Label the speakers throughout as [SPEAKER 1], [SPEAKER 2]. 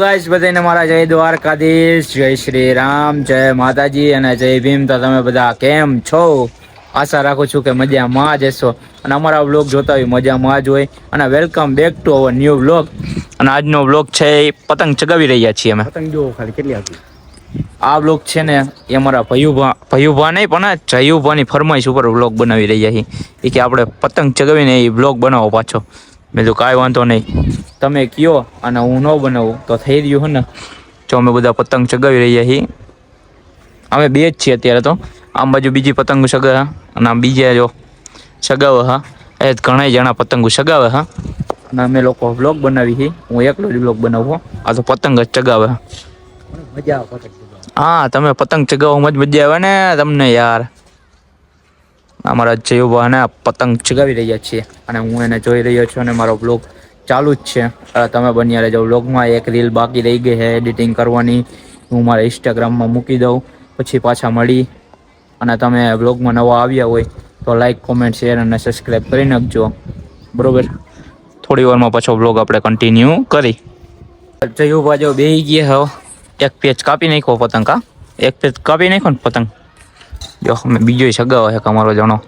[SPEAKER 1] Guys બધાને મારા જય દ્વારકાધીશ જય શ્રી રામ જય માતાજી અને જય ભીમ. તો તમે બધા કેમ છો? આશા રાખું છું કે મજામાં જ હશો. અને અમારા વ્લોગ જોતા હોય મજામાં જ હોય. અને welcome back to our new vlog અને આજનો વ્લોગ છે એ પતંગ ચગાવી રહ્યા છીએ અમે.
[SPEAKER 2] પતંગ જોવો ખાલી કેટલી આપી
[SPEAKER 1] આ વ્લોગ છે ને એ અમારા ભયુભા ભયુભા નહીં પણ જયુભાની ફરમાઈશ ઉપર વ્લોગ બનાવી રહ્યા છીએ. એ કે આપણે પતંગ ચગાવીને એ વ્લોગ બનાવો પાછો. મેં તો કાંઈ વાંધો નહીં. તમે કયો અને હું ન બનાવું તો થઈ રહ્યું હે ને? જો અમે બધા પતંગ ચગાવી રહ્યા છીએ. અમે બે જ છીએ અત્યારે તો. આમ બાજુ બીજી પતંગ ચગાવે અને આમ બીજા જો ચગાવે હા. એ જ ઘણા જણા પતંગો ચગાવે હા. અને અમે લોકો વ્લોગ બનાવી છીએ હું એકલો જ વ્લોગ બનાવું હો. આ તો પતંગ જ ચગાવે
[SPEAKER 2] મજા આવે પતંગ ચગાવવાની.
[SPEAKER 1] હા તમે પતંગ ચગાવવામાં જ મજા આવે ને તમને યાર. અમારા જયુભાને પતંગ ચગાવી રહ્યા છીએ અને હું એને જોઈ રહ્યો છું અને મારો બ્લોગ ચાલુ જ છે. તમે બન્યા રહેજો. વ્લોગમાં એક રીલ બાકી રહી ગઈ છે એડિટિંગ કરવાની. હું મારા ઇન્સ્ટાગ્રામમાં મૂકી દઉં. પછી પાછા મળી. અને તમે બ્લોગમાં નવા આવ્યા હોય તો લાઈક કોમેન્ટ શેર અને સબસ્ક્રાઈબ કરી નાખજો. બરાબર? થોડી વારમાં પાછો બ્લોગ આપણે કન્ટિન્યુ કરી. જયુભા જો બેહી ગયા હો. એક પેજ કાપી નાખ્યો પતંગ કા એક પેજ કાપી નાખ્યો ને પતંગ? જો અમે બીજો સગાવો છે અમારો જણો.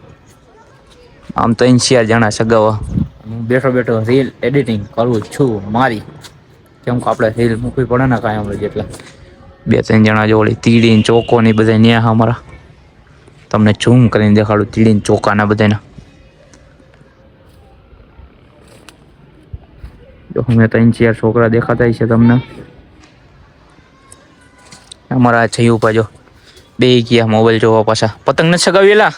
[SPEAKER 1] આમ ત્રણ ચાર જણા સગાવા. હું બેઠો બેઠો રીલ એડિટિંગ કરું છું મારી. કેમ કે આપણે રીલ મૂકવી પડે ને કાંઈ આપણે જેટલા. બે ત્રણ જણા જો ઓલી તીડી ચોકો ને બધા ન્યા અમારા. તમને ઝૂમ કરીને દેખાડું તીડી ચોકા ના બધાના જો અમે ત્રણ ચાર છોકરા દેખાતા છે તમને. અમારા છૈયું જો. બે ગયા મોબાઈલ જોવા પાછા. પતંગ નથી ચગાવેલા?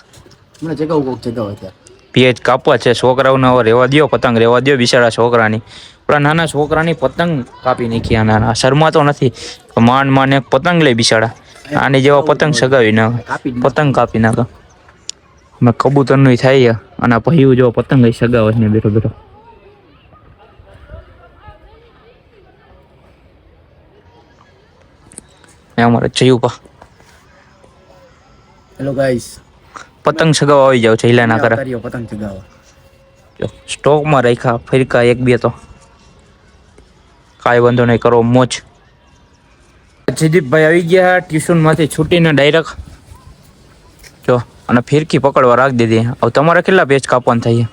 [SPEAKER 2] મને ચગાવું કોક ચગાવે ત્યાં.
[SPEAKER 1] પેજ કાપવા છે છોકરાઓને હવે રેવા દ્યો પતંગ રેવા દ્યો બિચારા છોકરાની. પણ નાના છોકરાની પતંગ કાપી નાખી નાના. શરમાતો નથી. માંડ માંડ એક પતંગ લે બિચારા. આની જેવા પતંગ સગાવી નાખે. પતંગ કાપી નાખે. અમે કબૂતરનું થાય અને ભયું જો પતંગ લઈ સગાવે છે ને બેઠો બેઠો. એ અમારે જયુપા
[SPEAKER 2] હેલો ગાઈસ
[SPEAKER 1] પતંગ સગાવા આવી જાવ જઈલા ના કરે
[SPEAKER 2] પતંગ ચગાવવા
[SPEAKER 1] જો સ્ટોકમાં રાખ્યા ફિરકા એક બે તો. કાંઈ વાંધો નહીં કરો મોજ. જયદીપભાઈ આવી ગયા ટ્યુશનમાંથી છૂટીને ડાયરેક્ટ જો અને ફિરકી પકડવા રાખી દીધી. હવે તમારે કેટલા પેજ કાપવાનું થાય?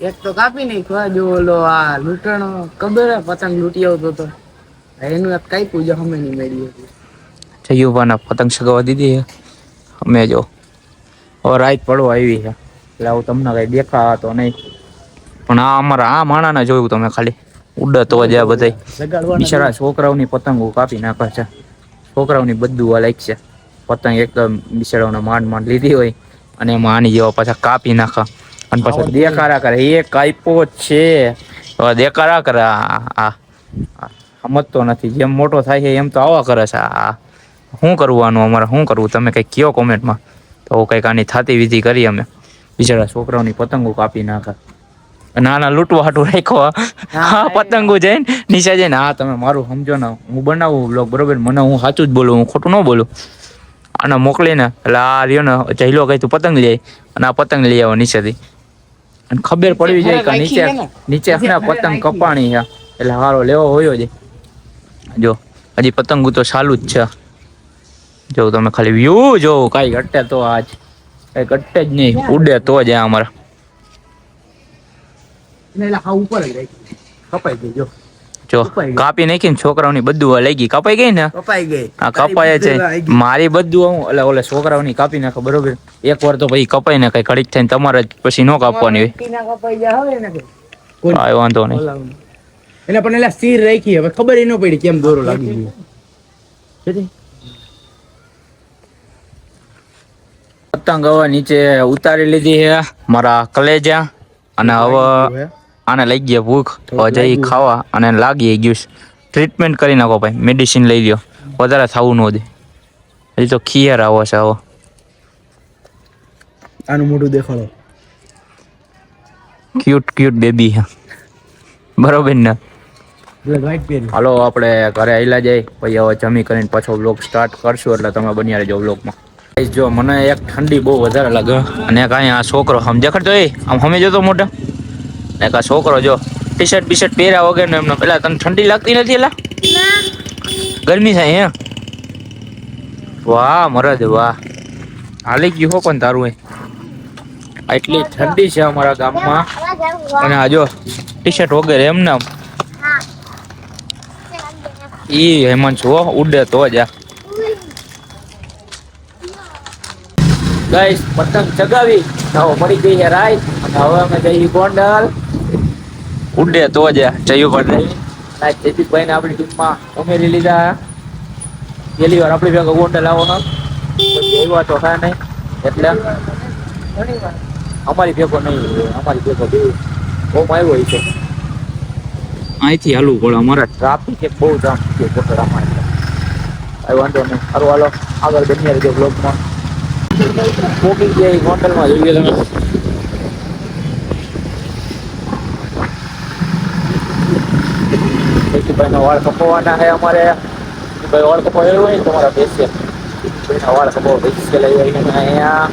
[SPEAKER 3] એક તો કાપી નાખ્યો જો ઓલો આ લૂંટણો ખબર હે પતંગ લૂંટી આવતો તો. એનું એક કઈ પૂજા અમે નહીં મેળવી હતી.
[SPEAKER 1] જયુભાના પતંગ સગાવા દીધી છે. અમે જો હવે રાત પડવા આવી છે. એટલે આવું તમને કઈ દેખાતો નહીં. પણ આ અમારા આ માણાને જોયું તમે ખાલી. ઉડતો જ આ બધાય. બિચારા છોકરાઓની પતંગો કાપી નાખે છે. છોકરાઓની બધું લાઈક છે. પતંગ એકદમ બિચારાઓને માંડ માંડ લીધી હોય. અને એમાં આની જેવા પાછા કાપી નાખે. અને પાછા દેખારા કરે. એ કાપ્યો છે. હવે દેખાડા કરે આ આ આ. સમજતો નથી. જેમ મોટો થાય છે એમ તો આવા કરે છે. આ. શું કરવાનું અમારે શું કરવું? તમે કંઈક કયો કોમેન્ટમાં. તો કંઈક આની થાતી વિધિ કરી અમે. બિચારા છોકરાઓની પતંગો કાપી નાખે. નાના લૂંટવા હાટું રાખ્યો. હા પતંગો જઈને નીચે જઈને હા તમે મારું સમજો ને હું બનાવું બ્લોગ બરોબર? મને હું સાચું જ બોલું હું ખોટું ન બોલું. આને મોકલીને એટલે આ રહ્યો ને જઈલો કઈ તું પતંગ જાય અને આ પતંગ લઈ આવો નીચેથી. અને ખબર પડવી જોઈએ કે નીચે નીચે છે પતંગ કપાણી છે. એટલે હારો લેવો હોયો છે. જો હજી પતંગો તો ચાલુ જ છે. જો તમે ખાલી વ્યૂ જો કઈ ઘટે તો આજ. કઈ ઘટે જ નહીં ઉડે તો જ અમારા.
[SPEAKER 2] એને એટલે હા ઉપર જ રાખી કપાઈ ગઈ જો.
[SPEAKER 1] જો
[SPEAKER 2] કપાઈ ગઈ.
[SPEAKER 1] કાપી છોકરાઓની બધું લઈ ગઈ. કપાઈ ગઈ ને?
[SPEAKER 2] કપાઈ ગઈ.
[SPEAKER 1] આ કપાય છે. મારી બધું હું એટલે ઓલે છોકરાઓની કાપી નાખો બરોબર? એક વાર તો પછી કપાઈ ને કઈ ઘડીક થઈને તમારે પછી નો કાપવાની હોય. કાંઈ? વાંધો નહીં.
[SPEAKER 2] એને પણ એટલે સ્થિર રાખી હવે ખબર એ ન પડી કેમ દોરો લાગી ગયો.
[SPEAKER 1] પતંગ હવે નીચે ઉતારી લીધી છે. મારા કલેજા. અને હવે આને લઈ ગયા ભૂખ. હવે જઈ ખાવા અને લાગી ગયું ટ્રીટમેન્ટ કરી નાખો ભાઈ. મેડિસિન લઈ લ્યો. વધારે થવું ન દે. હજી તો ખીયર આવો છે હવે.
[SPEAKER 2] આનું મોઢું દેખાડો.
[SPEAKER 1] ક્યુટ ક્યુટ બેબી હા બરોબર ને? હાલો આપણે ઘરે આવેલા જાય પછી હવે જમી કરીને પાછો વ્લોગ સ્ટાર્ટ કરશું. એટલે તમે બન્યા રહેજો વ્લોગમાં જો મને એક ઠંડી બહુ વધારે લાગે. અને કાંઈ આ છોકરો સમજે ખરતો એ આમ સમજે જતો મોટા? ને આ છોકરો જો ટી શર્ટ બી શર્ટ પહેર્યા વગર એમને પેલા તને ઠંડી લાગતી નથી એલા? ગરમી થાય હે વાહ મરદ વાહ. હાલી ગયું હો પણ તારું એ એટલી ઠંડી છે અમારા ગામમાં. અને આ જો ટી શર્ટ વગેરે એમ નામ ઈ હેમંત છો ઉડે તો જ આ. ગાઈસ પતંગ ચગાવી હવે પડી ગઈ છે રાઈ. અને હવે અમે જઈએ ગોંડલ. ઉડે તો જ જયું પડે જયદીપભાઈ ને આપણી ટીમમાં ઉમેરી લીધા. પેલી વાર આપણી ભેગા ગોંડલ આવવાનો. એવા તો થાય નહીં. એટલે અમારી ભેગો નહીં અમારી ભેગો બહુ આવ્યો છે. અહીંથી હાલવું પડે અમારા. ટ્રાફિક એક બહુ જામ છે એટલે કઈ વાંધો નહીં. સારું હાલો. આગળ બની રહેજો બ્લોગમાં પોકી ગયા હોટલમાં જોઈએ તમે ભાઈના વાળ કપાવવાના છે અમારે. ભાઈ વાળ કપાવેલું હોય ને તમારા બેસીએ ભાઈના વાળ કપાવ બેસી લઈ આવીને અહીંયા.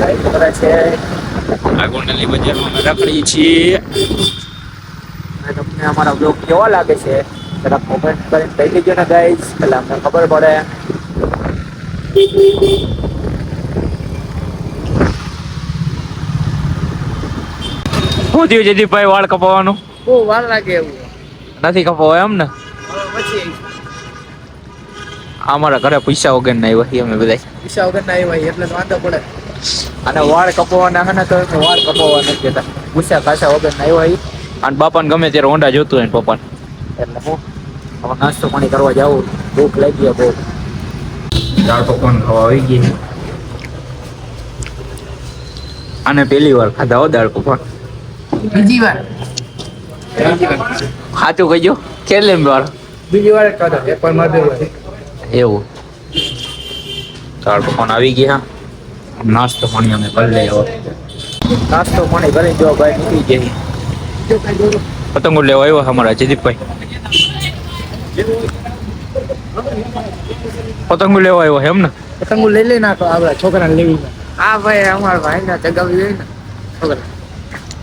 [SPEAKER 1] લાઈટ કરે છે. આ ગોંડલની બજારમાં અમે રખડીએ છીએ. અને તમને અમારા બ્લોગ કેવા લાગે છે? જરા કોમેન્ટ કરીને કહી દેજો ને ગાઈઝ એટલે અમને ખબર પડે. શું થયું જયદીપભાઈ વાળ કપાવવાનું?
[SPEAKER 3] બહુ વાર લાગે એવું.
[SPEAKER 1] નથી કપાવા એમ ને?
[SPEAKER 3] પછી
[SPEAKER 1] અમારા ઘરે પૈસા વગર ના આવ્યા અમે બધા
[SPEAKER 3] પૈસા વગર ના આવ્યા એટલે વાંધો પડે.
[SPEAKER 1] અને વાળ કપાવવાના હે ને તો વાળ કપાવવા નથી કેતા ગુસ્સા કાસા વગર ના આવ્યા. અને બાપાને ગમે ત્યારે હોન્ડા જોતું હોય ને પપ્પાને. એટલે હું હવે નાસ્તો પાણી કરવા જાવું ભૂખ લાગી ગયા બહુ. દાળ પકવાન ખાવા આવી ગઈ અને પેલી વાર ખાધા હો દાળ પકવાન.
[SPEAKER 3] બીજી વાર.
[SPEAKER 1] સાચું કહીજો કેટલી વાર
[SPEAKER 3] બીજી વાર કાઢો એક માર
[SPEAKER 1] એવું. તારો ફોન આવી ગયા નાસ્તો પાણી અમે કરી લઈએ નાસ્તો પાણી કરી જો ભાઈ નીકળી જઈએ
[SPEAKER 3] જો કઈ જોરો
[SPEAKER 1] પતંગો લેવા આવ્યો અમારા જયદીપભાઈ. પતંગો લેવા આવ્યો એમ ને
[SPEAKER 3] પતંગો લઈ લઈ નાખો આપડા છોકરાને લેવી હા ભાઈ અમારા ભાઈ ના જગાવી હોય ને. છોકરા.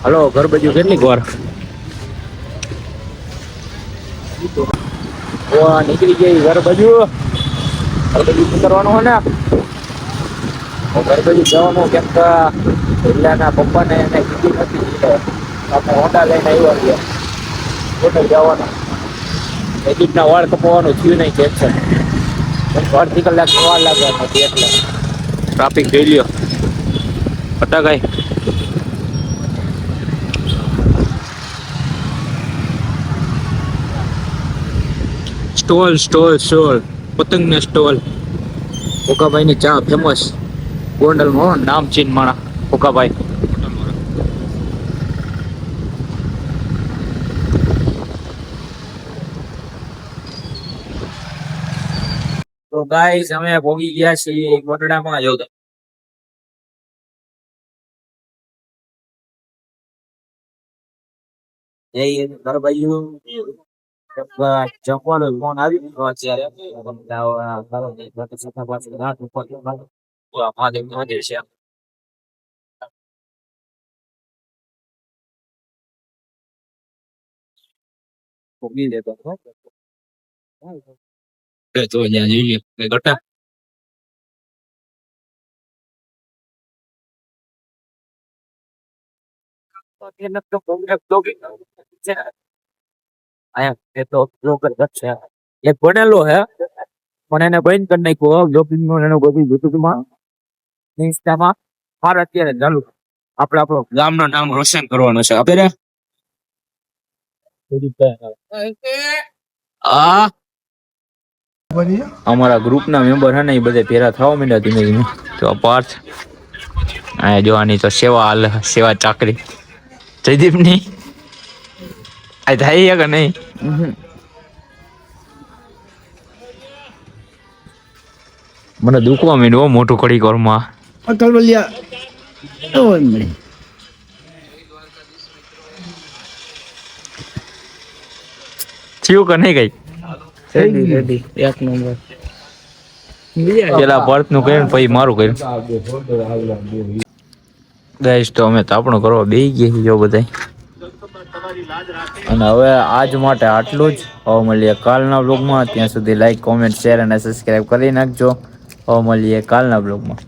[SPEAKER 1] હલો, ઘર બાજુ કેટલીક વાર? નીકળી ગઈ ઘર બાજુ. ઘર બાજુ શું કરવાનું હોય ને? ઘર બાજુ જવાનું કેમ કે પહેલાના પપ્પાને એને કીધી નથી એટલે આપણે હોન્ડા લઈને આવ્યા છીએ. હોટલ જવાના. એડિટના વાળ કપાવવાનું થયું નહીં ટેન્શન અડધી કલાક વાર લાગે નથી એટલે ટ્રાફિક જોઈ લ્યો. પતા સ્ટોલ સ્ટોલ સ્ટોલ. પતંગના સ્ટોલ. ઓકાભાઈની ચા ફેમસ ગોંડલમાં નામ ચીન માણા ઓકાભાઈ તો ગાઈસ અમે ભોગી ગયા છીએ ગોટડામાં જો જય બાજુ જમવાનો ફોન આવી ગયો અત્યારે મહાદેવ મંદિર છે ભોગી લેતો તો ત્યાં જોઈએ કઈ ઘટા અહીંયા એ તો બ્લોગર જ છે. એક ભણેલો હે, પણ એને બંધ કરી નાખ્યો બ્લોગિંગનું એનું બધું યુટ્યુબમાં, ઇન્સ્ટામાં. હાર અત્યારે ચાલુ. આપણે આપણો ગામનું નામ રોશન કરવાનું છે. આપણે આ અમારા ગ્રુપના મેમ્બર હે ને, એ બધે ભેરા થવા માંડ્યા ધીમે ધીમે. તો પાર્થ અહીંયા જોવાની તો સેવા હાલ સેવા ચાકરી. જયદીપની. આ થાય કે નહીં? મને દુખવા માંડ્યું મોટું કડી કોરમાં
[SPEAKER 3] અકલ બલિયા ઓય મળે
[SPEAKER 1] થયું કે નહીં કઈ?
[SPEAKER 3] Ready ready. એક નંબર.
[SPEAKER 1] પેલા ભરતનું કર્યું ને પછી મારું કર્યું. ગાઈસ તો અમે તાપણું કરવા બે ગયા જો બધાય. અને હવે આજ માટે આટલું જ. હવે મળીએ કાલના બ્લોગમાં ત્યાં સુધી લાઈક કોમેન્ટ શેર અને સબસ્ક્રાઈબ કરી નાખજો. હવે મળીએ કાલના બ્લોગમાં